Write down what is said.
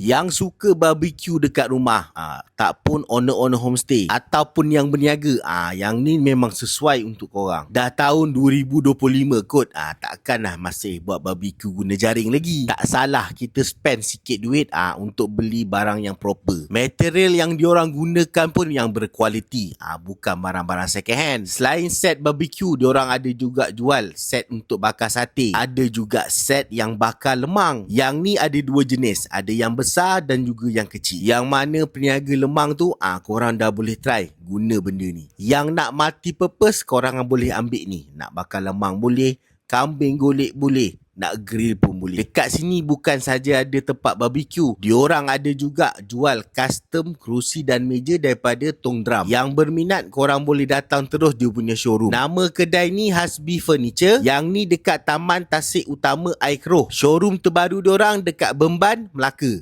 Yang suka barbecue dekat rumah, ah, tak pun owner-owner homestay ataupun yang berniaga, ah, yang ni memang sesuai untuk korang. Dah tahun 2025 kot, ah, takkanlah masih buat barbecue guna jaring lagi. Tak salah kita spend sikit duit ah, untuk beli barang yang proper. Material yang diorang gunakan pun yang berkualiti, ah, bukan barang-barang second hand. Selain set barbecue, diorang ada juga jual set untuk bakar sate. Ada juga set yang bakar lemang. Yang ni ada dua jenis, ada yang besar dan juga yang kecil. Yang mana peniaga lemang tu, ah korang dah boleh try guna benda ni. Yang nak multi purpose, korang boleh ambil ni. Nak bakar lemang boleh, kambing golek boleh, nak grill pun boleh. Dekat sini bukan saja ada tempat barbecue. Diorang ada juga jual custom kerusi dan meja daripada Tong Drum. Yang berminat korang boleh datang terus dia punya showroom. Nama kedai ni Hasbi Furniture. Yang ni dekat Taman Tasik Utama Aikroh. Showroom terbaru diorang dekat Bemban, Melaka.